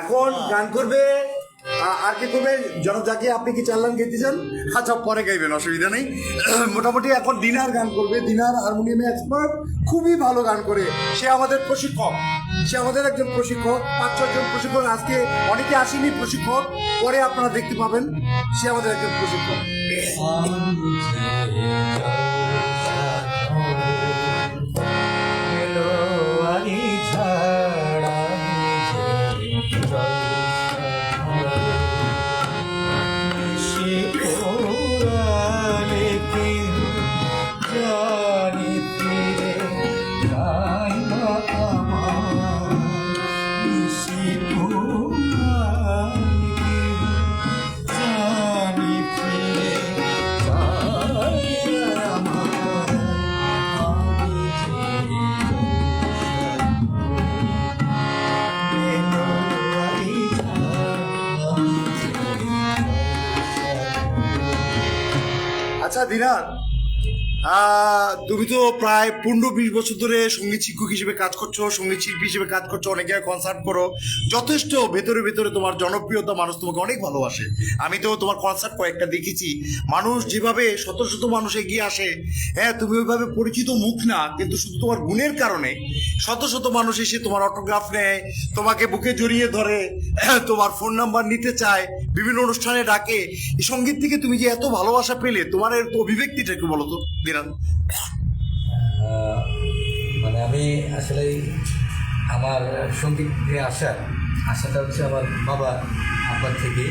এখন গান করবে আর কি করবে? জনাব জাকি আপনি কি চাল্লান গাইতে চান? আচ্ছা পরে গাইবেন, অসুবিধা নেই। মোটামুটি এখন দিনার গান করবে। দিনার হারমোনিয়ামে এক্সপার্ট খুবই ভালো গান করে। সে আমাদের প্রশিক্ষক। সে আমাদের একজন প্রশিক্ষক, পাঁচ ছজন প্রশিক্ষক। আজকে অনেকে আসেনি প্রশিক্ষক, পরে আপনারা দেখতে পাবেন। সে আমাদের একজন প্রশিক্ষক। আচ্ছা দিনার আহ, তুমি তো প্রায় পনেরো বিশ বছর ধরে সংগীত শিক্ষক হিসেবে কাজ করছ, সংগীত শিল্পী হিসেবে কাজ করছ, অনেক জায়গায় কনসার্ট করো। যথেষ্ট ভেতরে ভেতরে তোমার জনপ্রিয়তা মানুষ তোমাকে অনেক ভালোবাসে। আমি তো তোমার কনসার্ট কয়েকটা দেখেছি। মানুষ যেভাবে শত শত মানুষ এগিয়ে আসে হ্যাঁ তুমি ওইভাবে পরিচিত মুখ না, কিন্তু শুধু তোমার গুণের কারণে শত শত মানুষ এসে তোমার অটোগ্রাফ নেয়, তোমাকে বুকে জড়িয়ে ধরে তোমার ফোন নাম্বার নিতে চায়, বিভিন্ন অনুষ্ঠানে ডাকে। এই সংগীত থেকে তুমি যে এত ভালোবাসা পেলে, তোমার এর অভিব্যক্তিটা একটু বলো তো দিনান মানে আমি আসলে আমার সংগীত নিয়ে আসা আশাটা হচ্ছে আমার বাবা, আব্বার থেকে।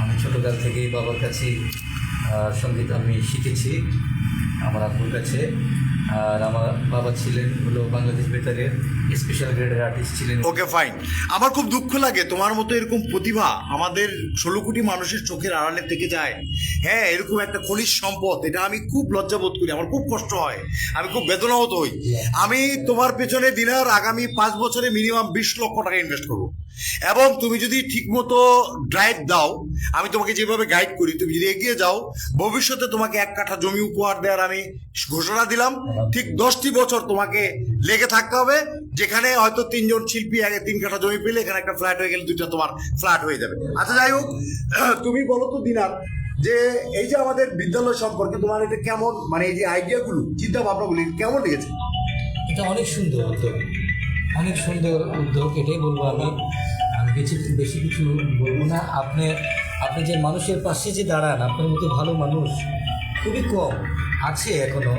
আমি ছোটোকাল থেকেই বাবার কাছে সংগীত আমি শিখেছি, আমার আব্বুর কাছে। আর আমার বাবা ছিলেন হলো বাংলাদেশ বেতারের স্পেশাল গ্রেডের আর্টিস্ট ছিলেন। ওকে ফাইন আমার খুব দুঃখ লাগে, তোমার মতো এরকম প্রতিভা আমাদের ষোলো কোটি মানুষের চোখের আড়ালে থেকে যায়। হ্যাঁ এরকম একটা খনিজ সম্পদ, এটা আমি খুব লজ্জা বোধ করি, আমার খুব কষ্ট হয়, আমি খুব বেদনাহত হই। আমি তোমার পেছনে দিনার আগামী পাঁচ বছরে মিনিমাম বিশ লক্ষ টাকা ইনভেস্ট করব। এবং তুমি যদি ঠিকমতো ড্রাইভ দাও, আমি তোমাকে যেভাবে গাইড করি, তুমি যদি এগিয়ে যাও, ভবিষ্যতে তোমাকে এক কাঠা জমি উপহার দেওয়ার আমি ঘোষণা দিলাম। ঠিক দশটি বছর তোমাকে লেগে থাকতে হবে, যেখানে হয়তো তিনজন শিল্পী আগে তিন কাঠা জমি পেলে এখানে একটা ফ্ল্যাট হয়ে গেলে দুইটা তোমার ফ্ল্যাট হয়ে যাবে। আচ্ছা যাই হোক, তুমি বলো তো দিনার, যে এই যে আমাদের বিদ্যালয় সম্পর্কে তোমার এটা কেমন মানে এই যে আইডিয়াগুলো চিন্তা ভাবনাগুলি কেমন লেগেছে? এটা অনেক সুন্দর উদ্যোগ। অনেক সুন্দর উদ্যোগ, এটাই বলব আমি। বেশি বেশি কিছু বলব না, আপনি আপনি যে মানুষের পাশে যে দাঁড়ান, আপনার মতো ভালো মানুষ খুবই কম আছে এখনও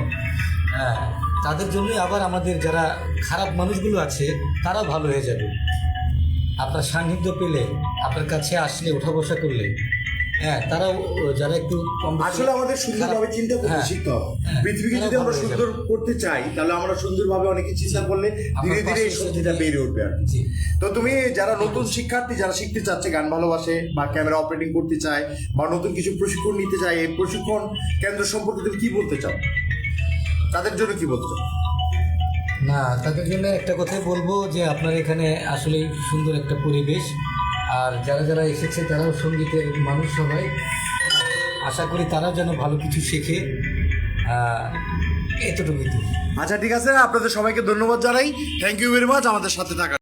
হ্যাঁ তাদের জন্যই আবার আমাদের যারা খারাপ মানুষগুলো আছে তারা ভালো হয়ে যাবে। আপনার সান্নিধ্য পেলে, আপনার কাছে আসলে, ওঠা বসা করলে হ্যাঁ তারাও যারা একটু কম আসলে আমাদের সুন্দরভাবে চিন্তা করতে হ্যাঁ। শিখতে হবে হ্যাঁ। পৃথিবীকে যদি আমরা সুন্দর করতে চাই তাহলে আমরা সুন্দরভাবে অনেকে চিন্তা করলে ধীরে ধীরে এই শক্তিটা বেড়ে উঠবে আর। তো তুমি যারা নতুন শিক্ষার্থী যারা শিখতে চাচ্ছে গান ভালোবাসে বা ক্যামেরা অপারেটিং করতে চায় বা নতুন কিছু প্রশিক্ষণ নিতে চায় এই প্রশিক্ষণ কেন্দ্র সম্পর্কে তুমি কি বলতে চাও তাদের জন্য কি বলতে চাও না তাদের জন্য একটা কথাই বলব যে আপনার এখানে আসলে সুন্দর একটা পরিবেশ আর যারা যারা এসেছে তারাও সঙ্গীতের মানুষ সবাই। আশা করি তারা যেন ভালো কিছু শেখে। এতটুকু এতটুকুই। আচ্ছা ঠিক আছে। আপনাদের সবাইকে ধন্যবাদ জানাই। থ্যাংক ইউ ভেরি মাচ আমাদের সাথে থাকার